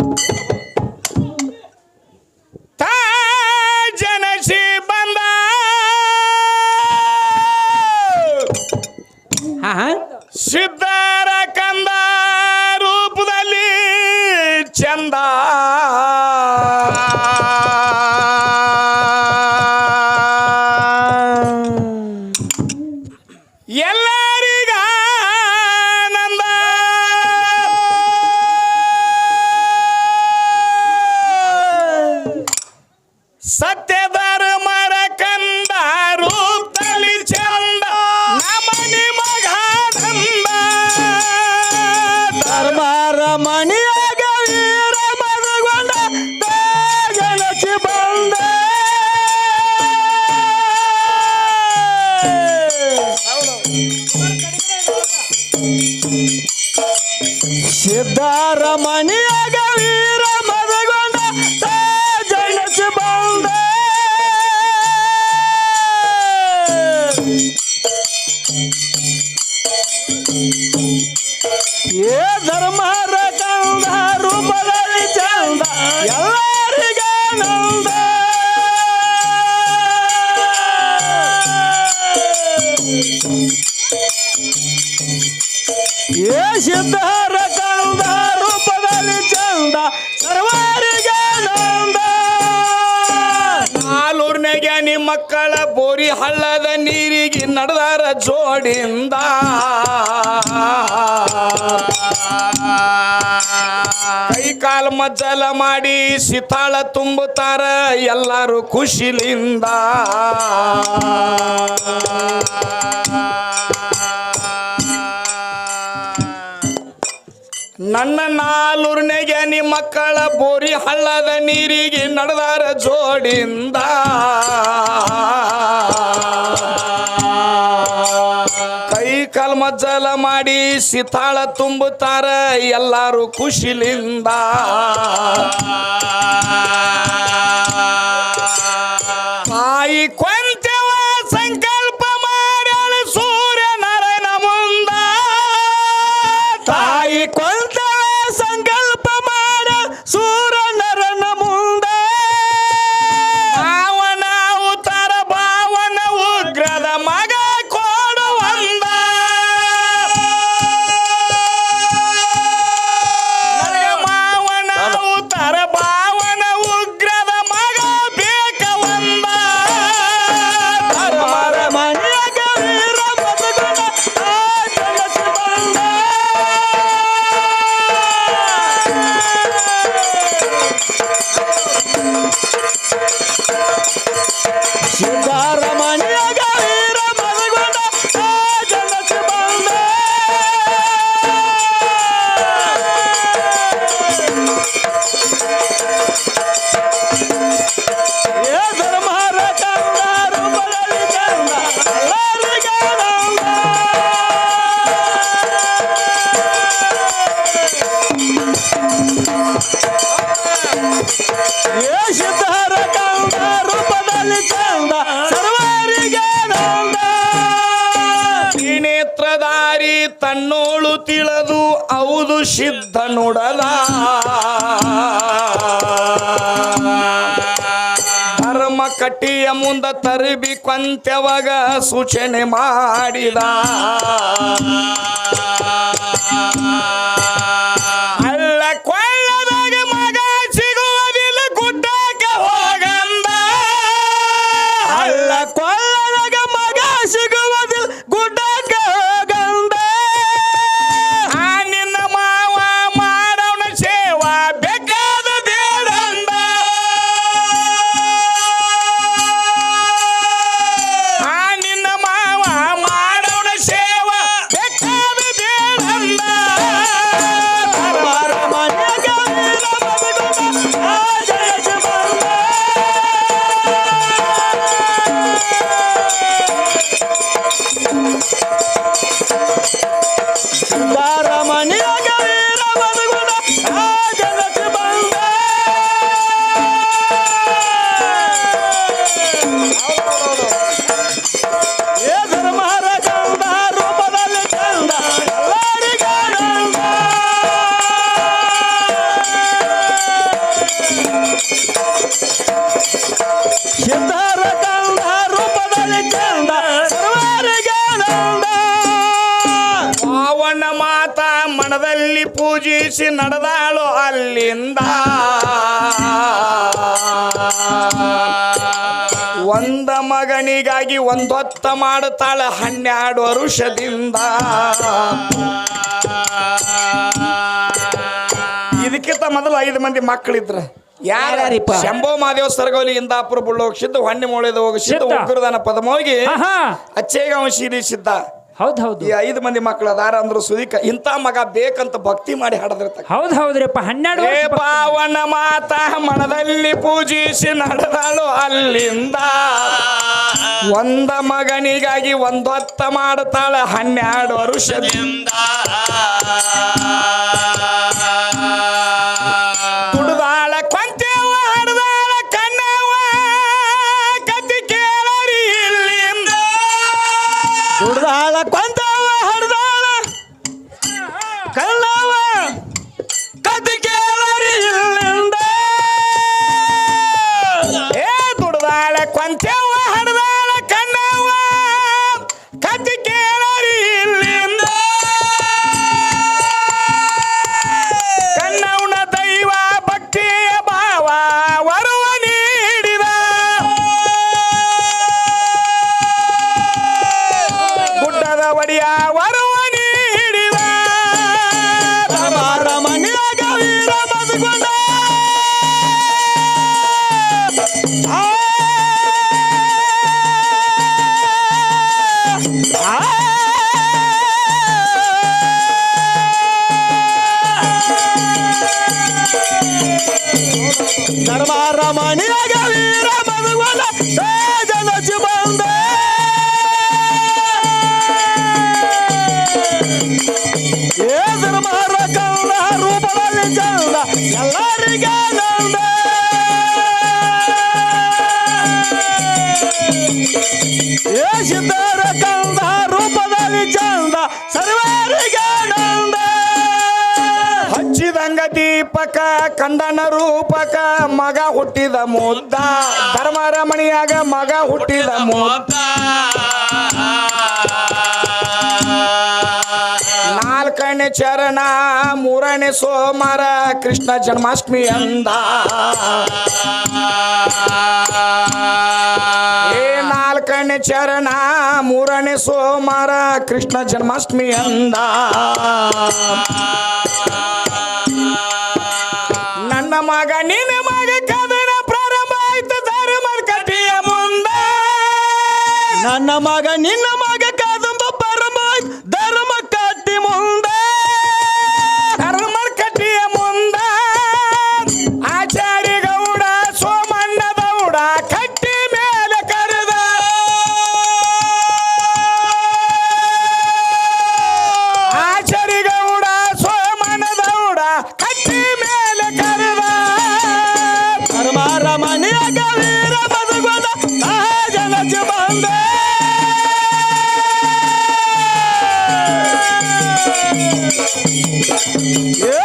you ಸಿದ್ಧಾರ ಮಣಿಯಾಗ ಏ ಸಿದ್ಧರ ಕಂದ ರೂಪದಲ್ಲಿ ಚಂದ ಸರ್ವರಿಗಾನಂದ ನಾಲ್ಕೂರ್ನೆಗೆ ನಿಮ್ಮ ಮಕ್ಕಳ ಬೋರಿ ಹಳ್ಳದ ನೀರಿಗೆ ನಡೆದಾರ ಜೋಡಿಂದ ಕೈ ಕಾಲು ಮಜ್ಜಲ ಮಾಡಿ ಸಿತಾಳ ತುಂಬುತ್ತಾರ ಎಲ್ಲರೂ ಖುಷಿಲಿಂದ. ನನ್ನ ನಾಲ್ಕೂರ್ನೆಗೆ ನಿಮ್ಮ ಮಕ್ಕಳ ಬೋರಿ ಹಳ್ಳದ ನೀರಿಗೆ ನಡೆದಾರ ಜೋಡಿಂದ ಕೈ ಕಾಲ್ ಮಜ್ಜಲ ಮಾಡಿ ಸಿತಾಳ ತುಂಬುತ್ತಾರ ಎಲ್ಲರೂ ಖುಷಿಲಿಂದ ತಾಯಿ ಸಿದ್ಧರ ತನ್ನೋಳು ತಿಳದು ಹೌದು ಸಿದ್ಧ ಧರ್ಮ ಕಟ್ಟಿಯ ಮುಂದ ತರಬಿ ಕೊಂತ್ಯವಾಗ ಸೂಚನೆ ಮಾಡಿದ. ಪೂಜಿಸಿ ನಡೆದಾಳು ಅಲ್ಲಿಂದ. ಒಂದ ಮಗನಿಗಾಗಿ ಒಂದೊತ್ತ ಮಾಡುತ್ತಾಳ ಹನ್ನೆರಡು ವರುಷದಿಂದ. ಇದಕ್ಕಿಂತ ಮೊದಲು ಐದು ಮಂದಿ ಮಕ್ಕಳಿದ್ರ. ಯಾರ್ಯಾರಿಪ್ಪ? ಶಂಭೋ ಮಹಾದೇವ ಸರಗೋಲಿ ಇಂದಾಪುರ ಬುಳ್ಳೋಗಿಸಿದ್ದು ಹೊಣ್ಣೆ ಮೊಳೆದ ಹೋಗಿ ಸಿದ್ಧ? ಸಿದ್ಧ. ಉಗ್ರದಾನ ಪದಮೋಗಿ ಅಚ್ಚೇಗ ಅಚ್ಚೇಗಾಂವ ಶೀಲಿ ಸಿದ್ಧ. ಹೌದ್ ಹೌದು. ಈ ಐದು ಮಂದಿ ಮಕ್ಕಳು ಅದಾರ ಅಂದ್ರು ಸುದಿಕ ಇಂಥ ಮಗ ಬೇಕಂತ ಭಕ್ತಿ ಮಾಡಿ ಹಾಡದಿರ್ತಾರೆ ಹೌದು ಹೌದ್ರಿಪ್ಪ ಹನ್ನೆರಡು ಪಾವನ ಮಾತ ಮನದಲ್ಲಿ ಪೂಜಿಸಿ ನಡೆದಾಳು ಅಲ್ಲಿಂದ. ಒಂದ ಮಗನಿಗಾಗಿ ಒಂದೊತ್ತ ಮಾಡ್ತಾಳೆ ಹನ್ನೆರಡು ವರುಷದಿಂದ. ಏ ಸಿದ್ಧರ ಕಂದ ರೂಪದಲ್ಲಿ ಚಂದ ಸರ್ವರಿಗೆ ನಂದ ಹಚ್ಚಿದಂಗ ದೀಪಕ, ಕಂದನ ರೂಪಕ, ಮಗ ಹುಟ್ಟಿದ ಮುದ್ದ. ಧರ್ಮರಮಣಿಯಾಗ ಮಗ ಹುಟ್ಟಿದ ಮುದ್ದ. ನಾಲ್ಕನೇ ಚರಣ, ಮೂರನೇ ಸೋಮವಾರ ಕೃಷ್ಣ ಜನ್ಮಾಷ್ಟಮಿ ಅಂದ. ಏ ನಾಲ್ಕನೇ ಚರಣ, ಮೂರನೇ ಸೋಮವಾರ ಕೃಷ್ಣ ಜನ್ಮಾಷ್ಟಮಿ ಅಂದ. ನನ್ನ ಮಗ, ನಿನ್ನ ಮಗ ಕದನ ಪ್ರಾರಂಭ ಆಯ್ತು ಧರ್ಮದ ಕಟಿಯ ಮುಂದೆ. ನನ್ನ ಮಗ, ನಿನ್ನ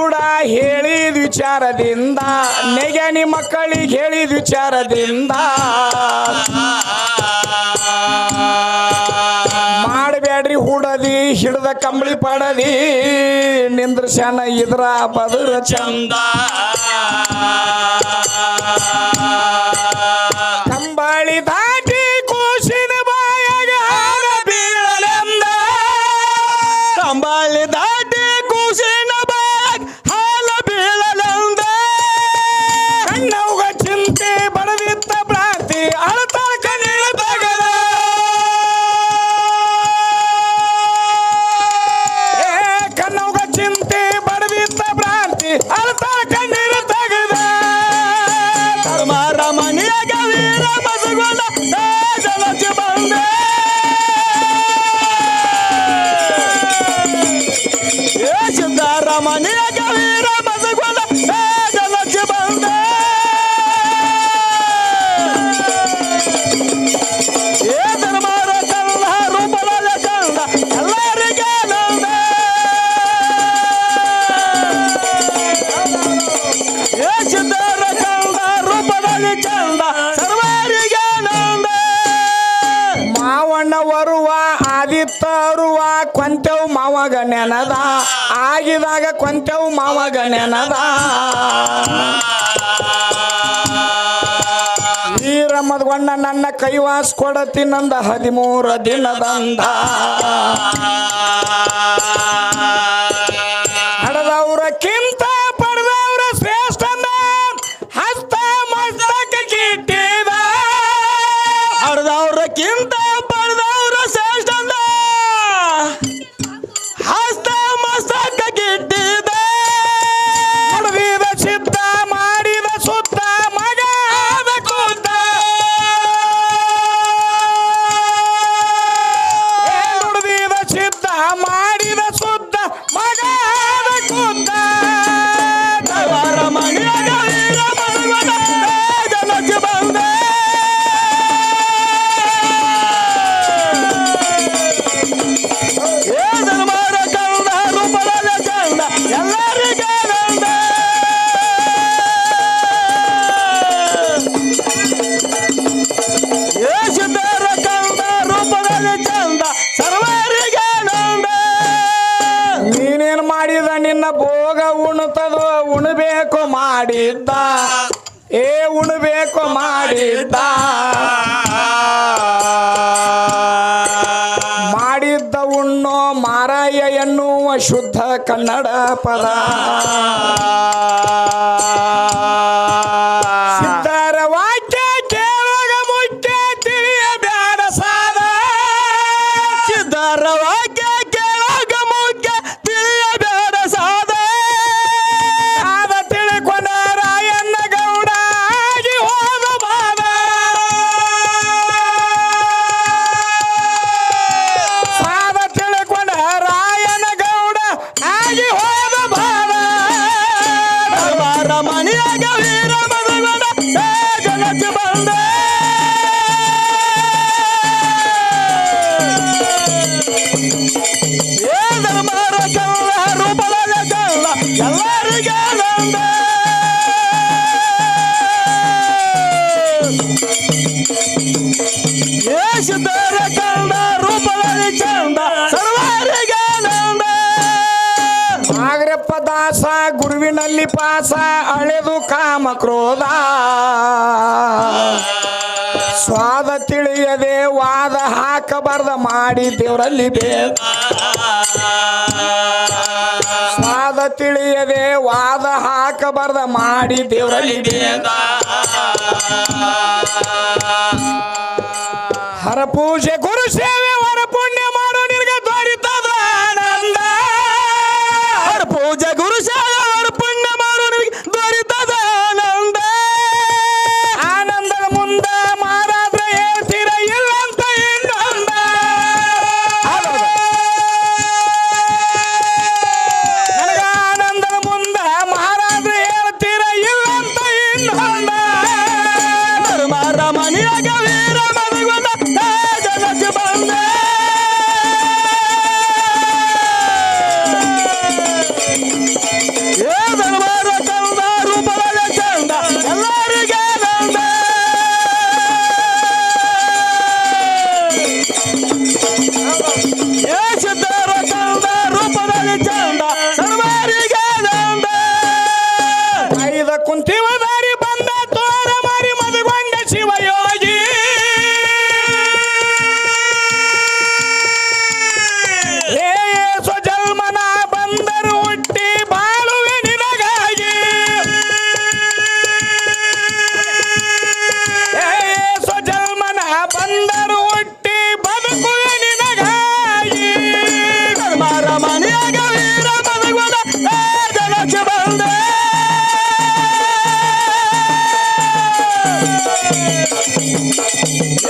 ಗೌಡ ಹೇಳಿದ ವಿಚಾರದಿಂದ, ನೆಗೆನಿ ಮಕ್ಕಳಿಗೆ ಹೇಳಿದ ವಿಚಾರದಿಂದ. ಮಾಡಬೇಡ್ರಿ ಹೂಡದಿ, ಹಿಡ್ದ ಕಂಬಳಿ ಪಡದಿ ನಿಂದ್ರಶನ ಇದ್ರ ಬದುರ ಚಂದ. ಏ ಸಿದ್ಧಾರ ಮಾವಾಗ ಆಗಿದಾಗ ಕೊಂತೆವು ಮಾವಗ ನೆನದ. ಮದ್ಗೊಂಡ ನನ್ನ ಕೈವಾಸ್ ಕೊಡತಿ ನಂದ ಹದಿಮೂರ ದಿನದಂದ. ನೀನೇನ್ ಮಾಡಿದ? ನಿನ್ನ ಭೋಗ ಉಣ್ತದೋ ಉಣ್ಬೇಕು ಮಾಡಿದ್ದ. ಏ ಉಣಬೇಕು ಮಾಡಿದ್ದ. ಮಾಡಿದ್ದ ಉಣ್ಣೋ ಮಾರಾಯ ಎನ್ನುವ ಶುದ್ಧ ಕನ್ನಡ ಪದ. ಸಿದ್ಧರ ಚಂದ ದಾಸ, ಗುರುವಿನಲ್ಲಿ ಪಾಸ, ಅಳೆದು ಕಾಮ ಕ್ರೋಧ. ಸ್ವಾದ ತಿಳಿಯದೆ ವಾದ ಹಾಕಬಾರ್ದ ಮಾಡಿ ದೇವರಲ್ಲಿ ಭೇದ ಸ್ವಾದ ತಿಳಿಯದೆ ವಾದ ಹಾಕಬಾರ್ದ ಮಾಡಿ ದೇವರಲ್ಲಿ ಭೇದ ಹರ ಪೂಜೆ ಗುರು ಸೇವೆ ವರ ಪುಣ್ಯ ಮಾಡೋ ನಿನಗೆ ದೊರಿತದ ಆನಂದ. ಹರಪೂಜೆ ಪೂಜೆ ಗುರು ವರ ಪುಣ್ಯ ನಿನಗೆ ದೊರೆತದ ಆನಂದ. ಆನಂದದ ಮುಂದ ಮಾರಾದ್ರ ಹೇಳ್ತೀರ ಇಲ್ಲಂತ ಇನ್ನೊಂದ. ನನಗ ಆನಂದದ ಮುಂದ ಮಾರಾದ್ರ ಹೇಳ್ತೀರ ಇಲ್ಲಂತ ಇನ್ನೊಂದ. ಧರ್ಮರ ಮನೆಯಾಗ ವೀರ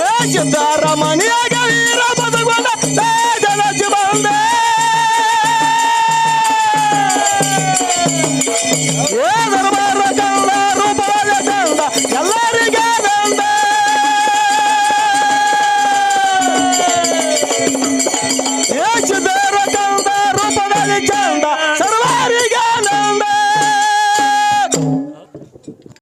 ಏ ಸಿದ್ಧ